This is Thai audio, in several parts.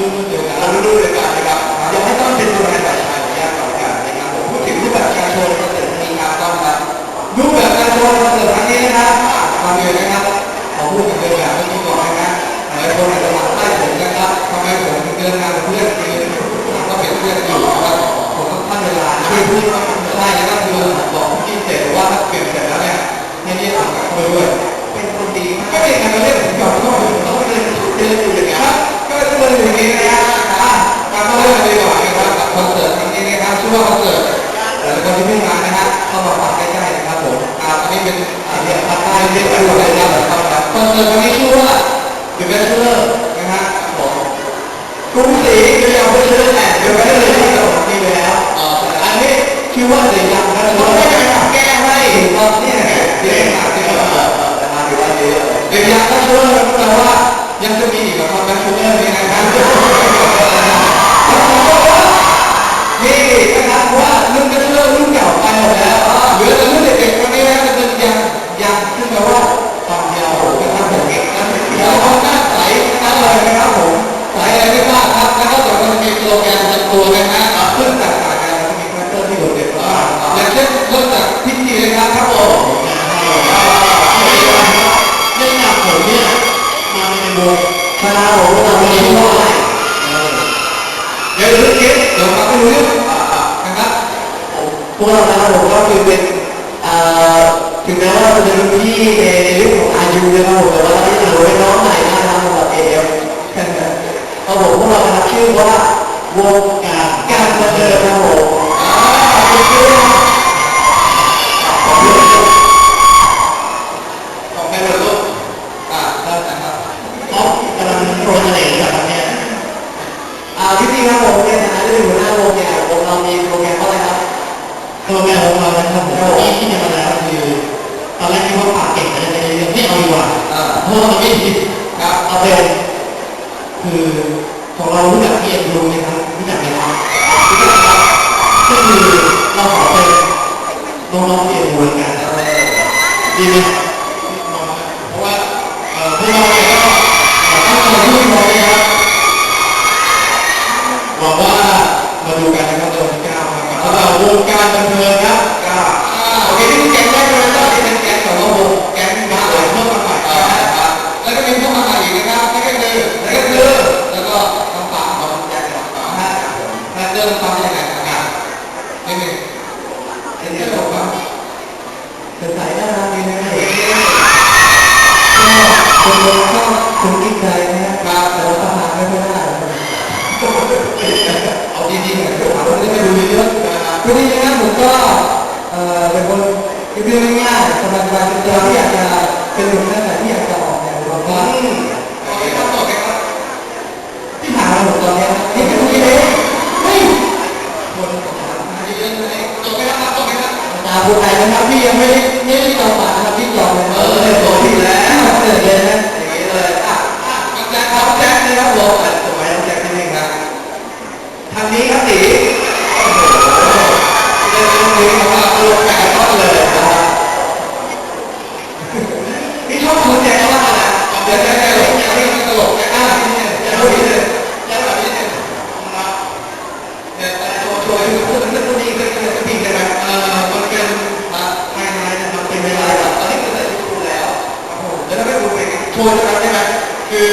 รุ่เดีวนนดียกันนะครับยังไม่ต้องเป็นตัวแทนฝ่ายชายขอนุญาตกนนะครับผู้ถึงรูปแบบการโอนเสิร์ตนี้ครต้องรับรูปแบบการโชนคอเสิครั้งนี้นะครับคามเร็นครับผมพูดถึงเรื่องแม่อกี้ก่อนนะครับหลายคนอาจจะหลับใต้ผมนะครับทำไมผมถึงเดินทางเพื่อนเองก็เป็นเพื่อนอยู่นะครับผมต้องตั้งเวลาช่วยพูดใช่แล้วก็คือบอกเสว่าถ้าเปลี่ยเสร็จแล้วเนี่ยในี่อ่านกับเขาด้วยเป็นคนดีไม่เป็นการเล่นผมอมรับผองเดินเดินอยู่อย่างนี้ครับ อยู่ตรงนี้นะครับอะกลับมาเรื่องกันดีกว่านะครับกัคอนเสิร์ตจริงนี้นะครับช่ว่าคอนเสิร์ตหลายคนที่ไม่มานะฮะเข้ามาฝากใกล้ๆนะครับผมอันนี้เป็นอ่าเรียกภาคใต้เรียกอะไรนะครับคบอนเสิร์ตครั้งนี้ชื่อว่า The Bachelor นะฮะครับผมกุ้งสีเรียกว่าเรื่องแต่เดอะแบทเลยที่เราดีไปแล้วแต่อันนี้คิดว่าจะยังนะเราไม่ได้แก้ให้ตอนนี้เนี่ยวหาที่เราเปิดนะฮะหรือว่าเดี๋ยวยังนะเชื่อแปลว่ายังจะมีอีกเหรอครับแบทเทิลนี่นะ ไม่รู้เรื่องอ่นะครับพวกเรานะครับผมก็คือเป็นถึงแม้ว่าเราจะเป็นรุ่นพี่ในเรื่องของอายุนะครับผมแต่ว่าเรายังเป็นน้องใหม่นะครับสำหรับเอฟครับผมพวกเราครับชื่อว่าวงการการบันเทิงครับผมขอบคุณครับ เพราะว่ามันไม่ดีครับประเด็นคือของเรารู้จักพี่เอ็มรู้ไหมครับรู้จักไหมครับก็คือเราขอเป็นน้องๆพี่เอ็มรู้กันดีไหม กินใจนะครับแต่ว่าทำงานไม่ค่อยได้เอาดีๆหน่อยเดี๋ยวผมจะได้ดูเยอะๆนะครับคือจริงๆนะผมก็เอ่อเป็นคนเรียบๆง่ายๆสบายๆเป็นตัวที่อยากจะเป็นหนุ่มนั่นแหละที่อยากจะออกแนวร้องว่าอืมโอเคครับต่อไปครับที่ผ่านมาผมตอนนี้นี่เป็นคนที่เล็กเฮ้ยคน คนไหนนะครับที่ยังไม่ได้ไม่ได้จองปากนะครับที่จองเลยเออเรียบร้อยดีแล้ว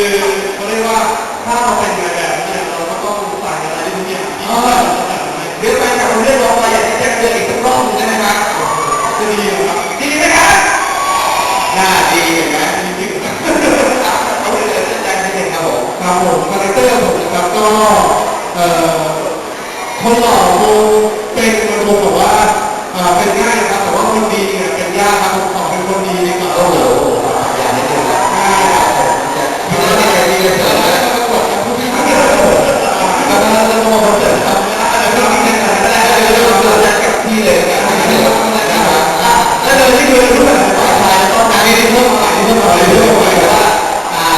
คือเขาเรียกว่าถ้าเราเป็นแบบเนี่ยเราก็ต้องใส่อะไรที่ทุกอย่างที่เราใส่เดี๋ยวไปกับคนเรียกร้องมาอยากจะแจ้งเตือนอีกสักรอบหนึงได้ไหมครับจะดีครับดีไหมครับน่าดีเห็นไหมดีจริงเอาไปเลยแจ้งนิดนึงครับผมครับผมคาแรคเตอร์ผมนะครับก็เอ่อคนหล่อคงเป็นมันคงแบบว่าเอ่อเป็นง่ายนะครับแต่ว่าคนดีเนี่ยเป็นยากครับผมขอเป็นคนดีดีกว่าโอ้โห แล้วโดยที่รูปแบบฝ่ายชายก็อันนี้เพิ่มมาเพิ่มมาเรื่อยๆแต่ว่าอ่า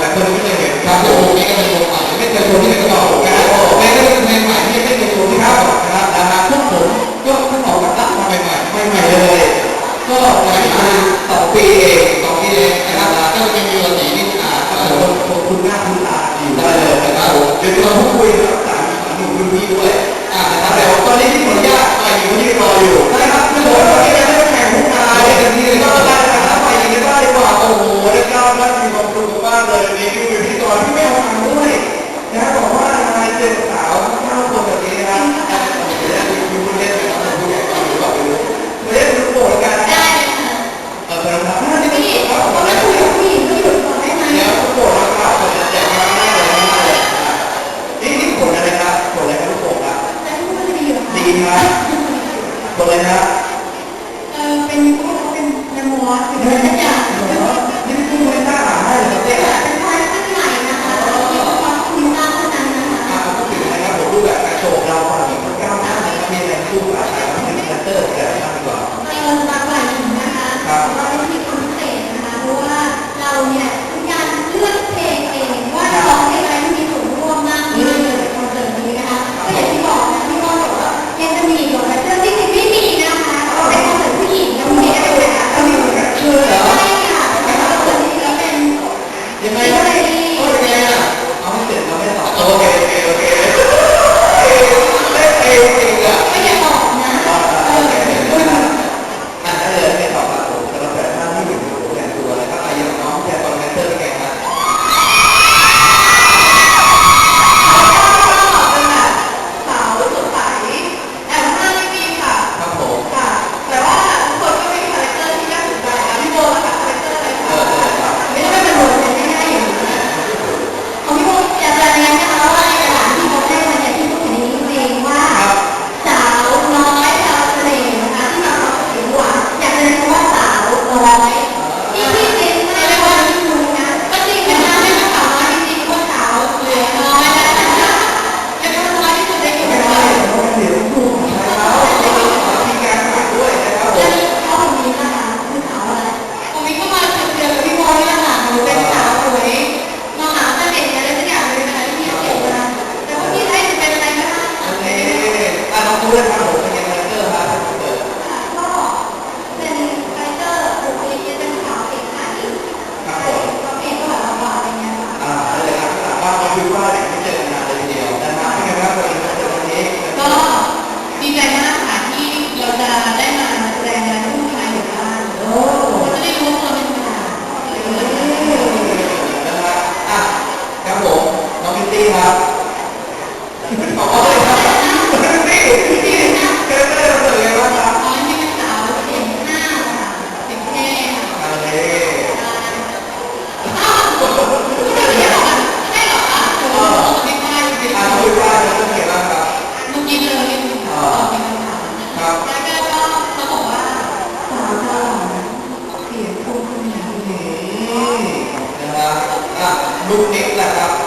หลายคนไม่เคยเห็นครับผมนี่ก็เป็นวงใหม่ไม่เคยโชว์ที่ไหนก็บอกนะครับในก็เป็นใหม่ที่ไม่เคยโชว์ที่ครับนะครับนะครับพวกผมก็เพิ่งออกมาตั้งมาใหม่ๆใหม่เลยก็หลากสอปีเองสอปีเองนะครับก็จะมีวันนี้นี่อ่าคุณหน้าคุณตาดีได้เลยนะครับผมเดี๋ยวเราพูดคุยกับ น ลูกนิดนะครับ